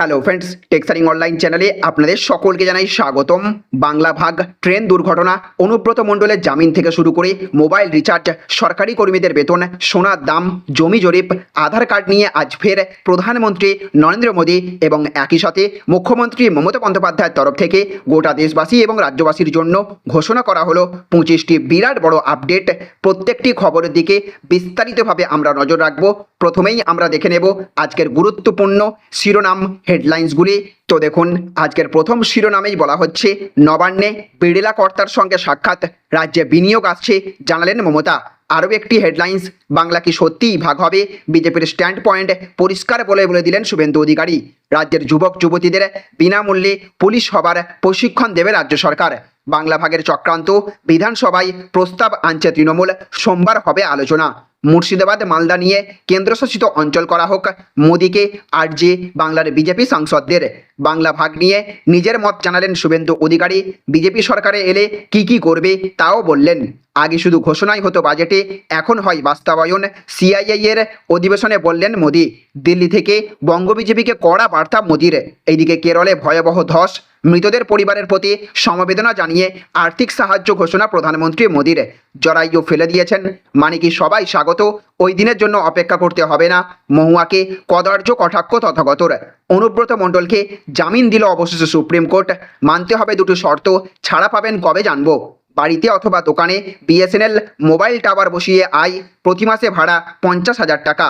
Hello friends টেক্সারিং online চ্যানেলে আপনাদের সকলকে জানাই স্বাগতম। বাংলা ভাগ ট্রেন দুর্ঘটনা, অনুব্রত মণ্ডলের জামিন থেকে শুরু করে মোবাইল রিচার্জ, সরকারি কর্মীদের বেতন, সোনার দাম, জমি জরিপ, আধার কার্ড নিয়ে আজ ফের প্রধানমন্ত্রী নরেন্দ্র মোদী এবং একই সাথে মুখ্যমন্ত্রী মমতা বন্দ্যোপাধ্যায়ের তরফ থেকে গোটা দেশবাসী এবং রাজ্যবাসীর জন্য ঘোষণা করা হলো পঁচিশটি বিরাট বড় আপডেট। প্রত্যেকটি খবরের দিকে বিস্তারিতভাবে আমরা নজর রাখব। প্রথমেই আমরা দেখে নেব আজকের গুরুত্বপূর্ণ শিরোনাম। হেডলাইন্সগুলি তো দেখুন, আজকের প্রথম শিরোনামেই বলা হচ্ছে নবান্নে বিড়লা কর্তার সঙ্গে সাক্ষাৎ রাজ্যে বিনিয়োগ আসছে জানালেন মমতা। আরও একটি হেডলাইন্স বাংলা কি সত্যিই ভাগ হবে? বিজেপির স্ট্যান্ড পয়েন্ট পরিষ্কার বলে বলে দিলেন শুভেন্দু অধিকারী। রাজ্যের যুবক যুবতীদের বিনামূল্যে পুলিশ হবার প্রশিক্ষণ দেবে রাজ্য সরকার। বাংলা ভাগের চক্রান্ত বিধানসভায় প্রস্তাব আনছে তৃণমূল। সোমবার হবে আলোচনা। মুর্শিদাবাদ, মালদা নিয়ে কেন্দ্রশাসিত অঞ্চল করা হোক। মোদীকে আর যে বাংলার বিজেপি সাংসদদের বাংলা ভাগ নিয়ে নিজের মত জানালেন শুভেন্দু অধিকারী। বিজেপি সরকারে এলে কি কি করবে তাও বললেন আগে শুধু ঘোষণাই হতো বাজেটে, এখন হয় বাস্তবায়ন। সিআইআই এর অধিবেশনে বললেন মোদী, দিল্লি থেকে বঙ্গ বিজেপিকে কড়া বার্তা মোদীর। এইদিকে কেরলে ভয়াবহ ধস, মৃতদের পরিবারের প্রতি সমবেদনা জানিয়ে আর্থিক সাহায্য ঘোষণা প্রধানমন্ত্রী মোদীর। জরাইও ফেলে দিয়েছেন। মানে কি সবাই স্বাগত? ওই দিনের জন্য অপেক্ষা করতে হবে না। মহুয়াকে কদার্য কটাক্ষ তথাগতর। অনুব্রত মণ্ডলকে জামিন দিল অবশেষে সুপ্রিম কোর্ট। মানতে হবে দুটো শর্ত। ছাড়া পাবেন কবে জানব? বাড়িতে অথবা দোকানে বিএসএনএল মোবাইল টাওয়ার বসিয়ে আয় প্রতি মাসে ভাড়া পঞ্চাশ হাজার টাকা।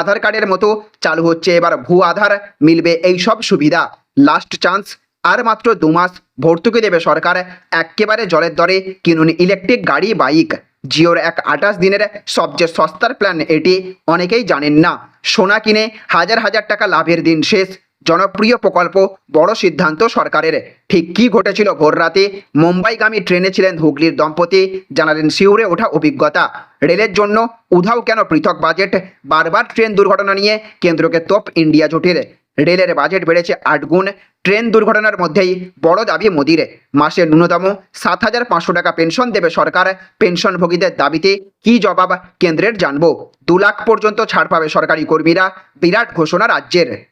আধার কার্ডের মতো চালু হচ্ছে এবার ভূ আধার, মিলবে এই সব সুবিধা। লাস্ট চান্স, আর মাত্র দু মাস ভর্তুকি দেবে সরকার একেবারে জলের দরে কিনুন ইলেকট্রিক গাড়ি, বাইক। জিওর এক আঠাশ দিনের সবচেয়ে সস্তার প্ল্যান এটি, অনেকেই জানেন না। সোনা কিনে হাজার হাজার টাকা লাভের দিন শেষ জনপ্রিয় প্রকল্প, বড় সিদ্ধান্ত সরকারের। ঠিক কী ঘটেছিল ভোর রাতে? মুম্বাইগামী ট্রেনে ছিলেন হুগলির দম্পতি, জানালেন শিউরে ওঠা অভিজ্ঞতা। রেলের জন্য উধাও কেন পৃথক বাজেট? বারবার ট্রেন দুর্ঘটনা নিয়ে কেন্দ্রকে তোপ ইন্ডিয়া জোটের। রেলের বাজেট বেড়েছে আট গুণ। ট্রেন দুর্ঘটনার মধ্যেই বড় দাবি মোদির। মাসে ন্যূনতম সাত হাজার পাঁচশো টাকা পেনশন দেবে সরকার। পেনশনভোগীদের দাবিতে কি জবাব? কেন্দ্রের জানব। দু লাখ পর্যন্ত ছাড় পাবে সরকারি কর্মীরা। বিরাট ঘোষণা রাজ্যের।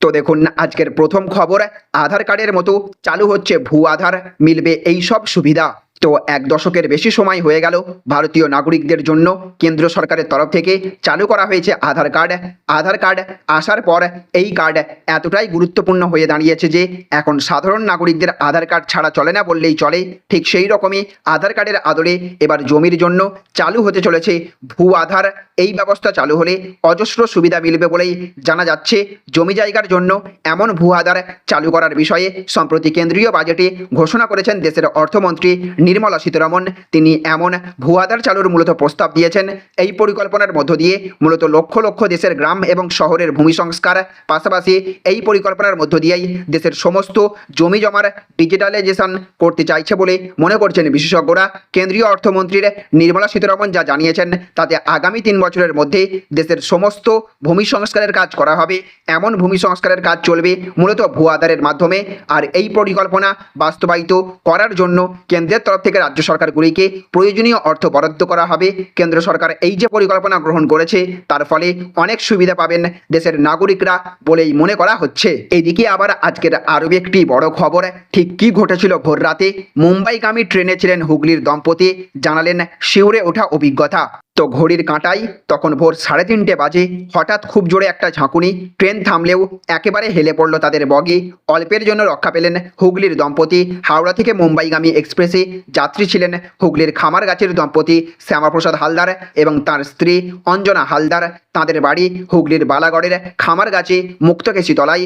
তো দেখুন, আজকের প্রথম খবর, আধার কার্ডের মতো চালু হচ্ছে ভূ আধার, মিলবে এই সব সুবিধা। তো এক দশকের বেশি সময় হয়ে গেল ভারতীয় নাগরিকদের জন্য কেন্দ্র সরকারের তরফ থেকে চালু করা হয়েছে আধার কার্ড। আধার কার্ড আসার পর এই কার্ড এতটাই গুরুত্বপূর্ণ হয়ে দাঁড়িয়েছে যে এখন সাধারণ নাগরিকদের আধার কার্ড ছাড়া চলে না বললেই চলে। ঠিক সেই রকমই আধার কার্ডের আদরে এবার জমির জন্য চালু হতে চলেছে ভূ আধার। এই ব্যবস্থা চালু হলে অজস্র সুবিধা মিলবে বলেই জানা যাচ্ছে। জমি জায়গার জন্য এমন ভূ আধার চালু করার বিষয়ে সম্প্রতি কেন্দ্রীয় বাজেটে ঘোষণা করেছেন দেশের অর্থমন্ত্রী নির্মলা সীতারমন। তিনি এমন ভূ আধার চালুর মূলত প্রস্তাব দিয়েছেন। এই পরিকল্পনার মধ্য দিয়ে মূলত লক্ষ লক্ষ দেশের গ্রাম এবং শহরের ভূমি সংস্কার, পাশাপাশি এই পরিকল্পনার মধ্য দিয়েই দেশের সমস্ত জমি জমার ডিজিটালাইজেশন করতে চাইছে বলে মনে করছেন বিশেষজ্ঞরা। কেন্দ্রীয় অর্থমন্ত্রীর নির্মলা সীতারমন যা জানিয়েছেন, তাতে আগামী তিন বছরের মধ্যে দেশের সমস্ত ভূমি সংস্কারের কাজ করা হবে। এমন ভূমি সংস্কারের কাজ চলবে মূলত ভূ আধারের মাধ্যমে। আর এই পরিকল্পনা বাস্তবায়িত করার জন্য কেন্দ্রের তরফ থেকে রাজ্য সরকারগুলিকে প্রয়োজনীয় অর্থ বরাদ্দ করা হবে। কেন্দ্র সরকার এই যে পরিকল্পনা গ্রহণ করেছে, তার ফলে অনেক সুবিধা পাবেন দেশের নাগরিকরা বলেই মনে করা হচ্ছে। এদিকে আবার আজকের আরও একটি বড় খবর, ঠিক কি ঘটেছিল ভোর রাতে মুম্বাইগামী ট্রেনে ছিলেন হুগলির দম্পতি, জানালেন শিউরে ওঠা অভিজ্ঞতা। তো ঘড়ির কাঁটাই, তখন ভোর সাড়ে তিনটে বাজে। হঠাৎ খুব জোরে একটা ঝাঁকুনি, ট্রেন থামলেও একেবারে হেলে পড়ল তাদের বগি। অল্পের জন্য রক্ষা পেলেন হুগলির দম্পতি। হাওড়া থেকে মুম্বাইগামী এক্সপ্রেসে যাত্রী ছিলেন হুগলির খামারগাছির দম্পতি শ্যামাপ্রসাদ হালদার এবং তার স্ত্রী অঞ্জনা হালদার। তাঁদের বাড়ি হুগলির বালাগড়ের খামারগাছি মুক্তকেশী তলায়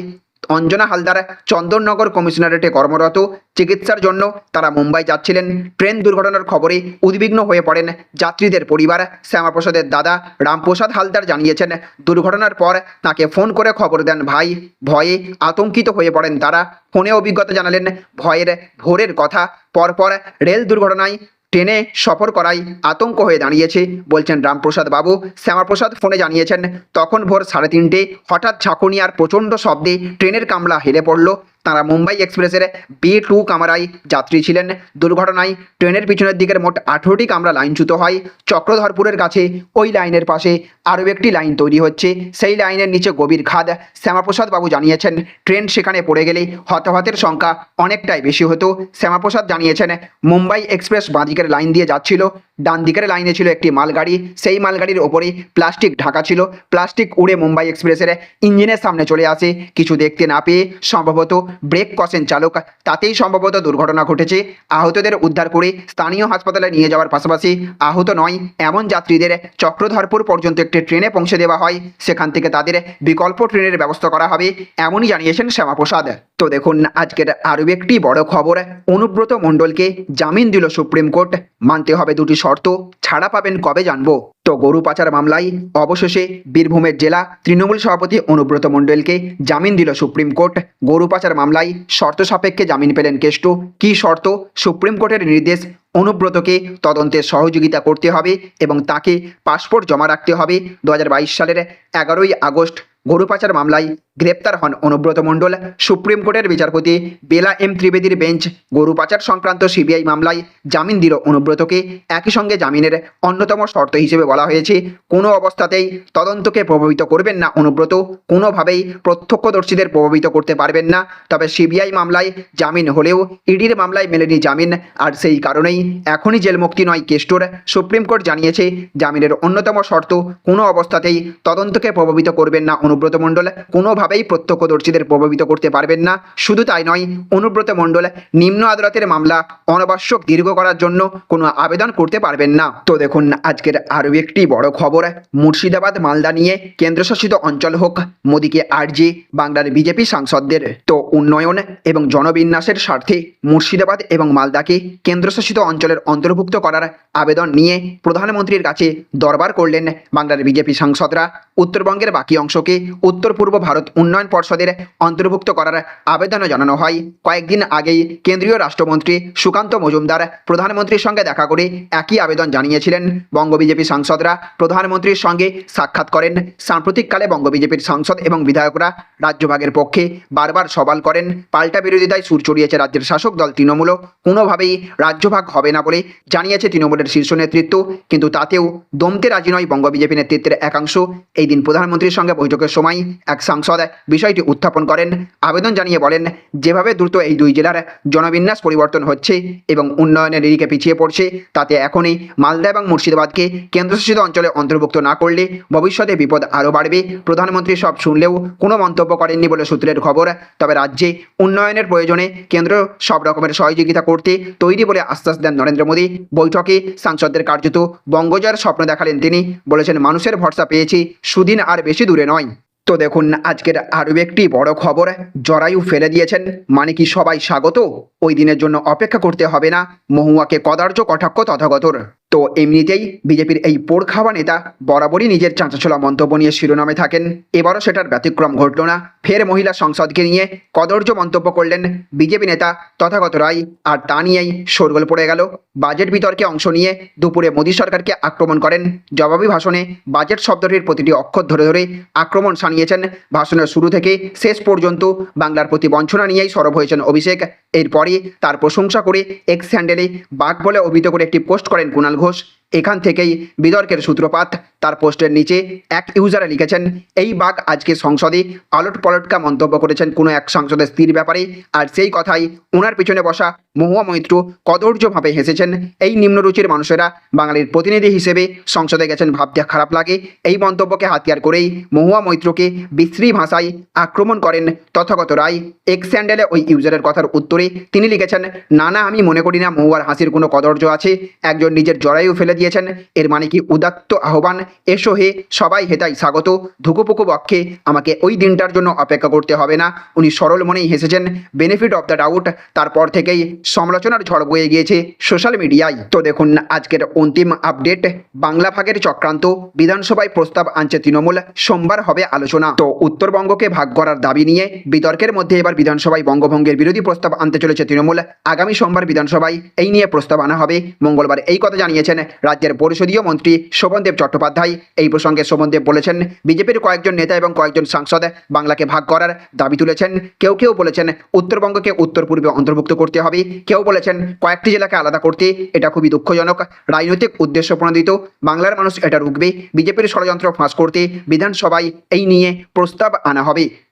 অঞ্জনা হালদার চন্দননগর কমিশনারেটে কর্মরত। চিকিৎসার জন্য তারা মুম্বাই যাচ্ছিলেন। ট্রেন দুর্ঘটনার খবরে উদ্বিগ্ন হয়ে পড়েন যাত্রীদের পরিবার। শ্যামাপ্রসাদের দাদা রামপ্রসাদ হালদার জানিয়েছেন, দুর্ঘটনার পর তাকে ফোন করে খবর দেন ভাই। ভয়ে আতঙ্কিত হয়ে পড়েন তারা। ফোনে অভিজ্ঞতা জানালেন, ভয়ের ভোরের কথা। পরপর রেল দুর্ঘটনায় ট্রেনে সফর করাই আতঙ্ক হয়ে দাঁড়িয়েছে, বলছেন রামপ্রসাদ বাবু। শ্যামাপ্রসাদ ফোনে জানিয়েছেন, তখন ভোর সাড়ে তিনটে হঠাৎ ঝাঁকুনি আর প্রচণ্ড শব্দে ট্রেনের কামলা হেলে পড়ল। তারা মুম্বাই এক্সপ্রেসের বি টু কামরায় যাত্রী ছিলেন। দুর্ঘটনায় ট্রেনের পিছনের দিকের মোট আঠেরোটি কামরা লাইনচ্যুত হয়। চক্রধরপুরের কাছে ওই লাইনের পাশে আরও একটি লাইন তৈরি হচ্ছে। সেই লাইনের নিচে গভীর খাদ, শ্যামাপ্রসাদ বাবু জানিয়েছেন, ট্রেন সেখানে পড়ে গেলে হতাহতের সংখ্যা অনেকটাই বেশি হতো। শ্যামাপ্রসাদ জানিয়েছেন, মুম্বাই এক্সপ্রেস বাঁদিকের লাইন দিয়ে যাচ্ছিল। ডান দিকের লাইনে ছিল একটি মালগাড়ি। সেই মালগাড়ির ওপরে প্লাস্টিক ঢাকা ছিল। প্লাস্টিক উড়ে মুম্বাই এক্সপ্রেসের ইঞ্জিনের সামনে চলে আসে। কিছু দেখতে না পেয়ে সম্ভবত ব্রেক কষেন চালক, তাতেই সম্ভবত দুর্ঘটনা ঘটেছে। আহতদের উদ্ধার করে স্থানীয় হাসপাতালে নিয়ে যাওয়ার পাশাপাশি আহত নয়, এমন যাত্রীদের চক্রধরপুর পর্যন্ত একটি ট্রেনে পৌঁছে দেওয়া হয়। সেখান থেকে তাদের বিকল্প ট্রেনের ব্যবস্থা করা হবে, এমনই জানিয়েছেন শ্যামাপ্রসাদ তো দেখুন, আজকের আরও একটি বড় খবর। অনুব্রত মণ্ডলকে জামিন দিল সুপ্রিম কোর্ট। মানতে হবে দুটি শর্ত ছাড়া পাবেন কবে জানব? তো গরু পাচার মামলায় অবশেষে বীরভূমের জেলা তৃণমূল সভাপতি অনুব্রত মণ্ডলকে জামিন দিল সুপ্রিম কোর্ট। গরু পাচার মামলায় শর্ত সাপেক্ষে জামিন পেলেন কেষ্ট। কী শর্ত? সুপ্রিম কোর্টের নির্দেশ অনুব্রতকে তদন্তে সহযোগিতা করতে হবে এবং তাকে পাসপোর্ট জমা রাখতে হবে। দু হাজার বাইশ সালের এগারোই আগস্ট গরু পাচার মামলায় গ্রেপ্তার হন অনুব্রত মণ্ডল। সুপ্রিম কোর্টের বিচারপতি বেলা এম ত্রিবেদীর বেঞ্চ। গরু পাচার সংক্রান্ত সিবিআই মামলায় জামিন দিল অনুব্রতকে। একই সঙ্গে জামিনের অন্যতম শর্ত হিসেবে বলা হয়েছে, কোনো অবস্থাতেই তদন্তকে প্রভাবিত করবেন না অনুব্রত। কোনোভাবেই প্রত্যক্ষদর্শীদের প্রভাবিত করতে পারবেন না। তবে সিবিআই মামলায় জামিন হলেও ইডির মামলায় মেলেনি জামিন। আর সেই কারণেই এখনই জেলমুক্তি নয় কেষ্টর। সুপ্রিম কোর্ট জানিয়েছে, জামিনের অন্যতম শর্ত, কোনো অবস্থাতেই তদন্তকে প্রভাবিত করবেন না অনুব্রত মণ্ডল। কোনোভাবেই প্রত্যক্ষদর্শীদের প্রভাবিত করতে পারবেন না। শুধু তাই নয়, অনুব্রত মণ্ডল নিম্ন আদালতের মামলা অনাবশ্যক দীর্ঘ করার জন্য কোনো আবেদন করতে পারবেন না। তো দেখুন, আজকের আরও একটি বড় খবর। মুর্শিদাবাদ, মালদা নিয়ে কেন্দ্রশাসিত অঞ্চল হোক, মোদীকে আর্জি, বাংলার বিজেপি সাংসদদের। তো উন্নয়ন এবং জনবিন্যাসের স্বার্থে মুর্শিদাবাদ এবং মালদাকে কেন্দ্রশাসিত অঞ্চলের অন্তর্ভুক্ত করার আবেদন নিয়ে প্রধানমন্ত্রীর কাছে দরবার করলেন বাংলার বিজেপি সাংসদরা। উত্তরবঙ্গের বাকি অংশকে উত্তর পূর্ব ভারত উন্নয়ন পর্ষদের অন্তর্ভুক্ত করার আবেদনও জানানো হয়। কয়েকদিন আগেই কেন্দ্রীয় রাষ্ট্রমন্ত্রী সুকান্ত মজুমদার প্রধানমন্ত্রীর সঙ্গে দেখা করে একই আবেদন জানিয়েছিলেন। বঙ্গ বিজেপি সাংসদরা প্রধানমন্ত্রীর সঙ্গে সাক্ষাৎ করেন। সাম্প্রতিককালে বঙ্গ বিজেপির সাংসদ এবং বিধায়করা রাজ্যভাগের পক্ষে বারবার সওয়াল করেন। পাল্টা বিরোধিতায় সুর চড়িয়েছে রাজ্যের শাসক দল তৃণমূল। কোনোভাবেই রাজ্যভাগ হবে না বলে জানিয়েছে তৃণমূলের শীর্ষ নেতৃত্ব। কিন্তু তাতেও দমতে রাজি নয় বঙ্গ বিজেপি নেতৃত্বের একাংশ। এই দিন প্রধানমন্ত্রীর সঙ্গে বৈঠকের সময় এক সাংসদ বিষয়টি উত্থাপন করেন। আবেদন জানিয়ে বলেন, যেভাবে দ্রুত এই দুই জেলার জনবিন্যাস পরিবর্তন হচ্ছে এবং উন্নয়নের নিরিখে পিছিয়ে পড়ছে, তাতে এখনই মালদা এবং মুর্শিদাবাদকে কেন্দ্রশাসিত অঞ্চলে অন্তর্ভুক্ত না করলে ভবিষ্যতে বিপদ আরও বাড়বে। প্রধানমন্ত্রী সব শুনলেও কোনো মন্তব্য করেননি বলে সূত্রের খবর, তবে রাজ্যে উন্নয়নের প্রয়োজনে কেন্দ্র সব রকমের সহযোগিতা করতে তৈরি বলে আশ্বাস দেন নরেন্দ্র মোদী। বৈঠকে সাংসদদের কার্যত বঙ্গজয়ের স্বপ্ন দেখালেন তিনি, বলেছেন, মানুষের ভরসা পেয়েছি, সুদিন আর বেশি দূরে নয়। তো দেখুন, আজকের আরও একটি বড় খবর। জরায়ু ফেলে দিয়েছেন। মানে কি সবাই স্বাগত? ওই দিনের জন্য অপেক্ষা করতে হবে না? মহুয়াকে কদার্য, কটাক্ষ তথাগতর তো এমনিতেই বিজেপির এই পোড় খাওয়া নেতা বরাবরই নিজের চাঁচাছোলা মন্তব্য নিয়ে শিরোনামে থাকেন। এবারও সেটার ব্যতিক্রম ঘটল না। ফের মহিলা সংসদকে নিয়ে কদর্য মন্তব্য করলেন বিজেপি নেতা তথাগত রায়। আর তা নিয়েই শোরগোল পড়ে গেল। বাজেট বিতর্কে অংশ নিয়ে দুপুরে মোদী সরকারকে আক্রমণ করেন। জবাবি ভাষণে বাজেট শব্দটির প্রতিটি অক্ষর ধরে ধরে আক্রমণ সানিয়েছেন ভাষণের শুরু থেকে শেষ পর্যন্ত বাংলার প্রতি বঞ্চনা নিয়েই সরব হয়েছেন অভিষেক। এরপরে তার প্রশংসা করে এক্স হ্যান্ডেলে বাঘ বলে অভিহিত করে একটি পোস্ট করেন কুণাল ঘোষ এখান থেকেই বিতর্কের সূত্রপাত। তার পোস্টের নিচে এক ইউজারে লিখেছেন, এই বাঘ আজকে সংসদে আলট পলটকা মন্তব্য করেছেন কোনো এক সাংসদের স্ত্রীর ব্যাপারে। আর সেই কথাই ওনার পিছনে বসা মহুয়া মৈত্র কদর্যভাবে হেসেছেন। এই নিম্নরুচির মানুষেরা বাঙালির প্রতিনিধি হিসেবে সংসদে গেছেন ভাবতে খারাপ লাগে। এই মন্তব্যকে হাতিয়ার করেই মহুয়া মৈত্রকে বিশ্রী ভাষায় আক্রমণ করেন তথাগত রায়। এক্স স্যান্ডেলে ওই ইউজারের কথার উত্তরে তিনি লিখেছেন, না না, আমি মনে করি না মহুয়ার হাসির কোনো কদর্য আছে। একজন নিজের জরায়ু ফেলে দিয়েছেন। এর মানে কি উদাত্ত আহ্বান? এসো হে, সবাই হেতাই স্বাগত। ধুকুপুকু বক্ষে আমাকে ওই দিনটার জন্য অপেক্ষা করতে হবে না। উনি সরল মনেই হেসেছেন বেনিফিট অফ দ্য ডাউট তারপর থেকেই সমালোচনার ঝড় বয়ে গিয়েছে সোশ্যাল মিডিয়ায়। তো দেখুন, আজকের অন্তিম আপডেট, বাংলা ভাগের চক্রান্ত, বিধানসভায় প্রস্তাব আনছে তৃণমূল, সোমবার হবে আলোচনা। তো উত্তরবঙ্গকে ভাগ করার দাবি নিয়ে বিতর্কের মধ্যে এবার বিধানসভায় বঙ্গভঙ্গের বিরোধী প্রস্তাব আনতে চলেছে তৃণমূল। আগামী সোমবার বিধানসভায় এই নিয়ে প্রস্তাব আনা হবে। মঙ্গলবার এই কথা জানিয়েছেন রাজ্যের পরিষদীয় মন্ত্রী শোভনদেব চট্টোপাধ্যায়। এই প্রসঙ্গে শোভনদেব বলেছেন, বিজেপির কয়েকজন নেতা এবং কয়েকজন সাংসদ বাংলাকে ভাগ করার দাবি তুলেছেন। কেউ কেউ বলেছেন, উত্তরবঙ্গকে উত্তর পূর্বে অন্তর্ভুক্ত করতে হবে। কেউ বলেছেন, কয়েকটি জেলাকে আলাদা করতে এটা খুবই দুঃখজনক। রাজনৈতিক উদ্দেশ্য প্রণোদিত, বাংলার মানুষ এটা রুখবে। বিজেপির ষড়যন্ত্র ফাঁস করতে বিধানসভায় এই নিয়ে প্রস্তাব আনা হবে।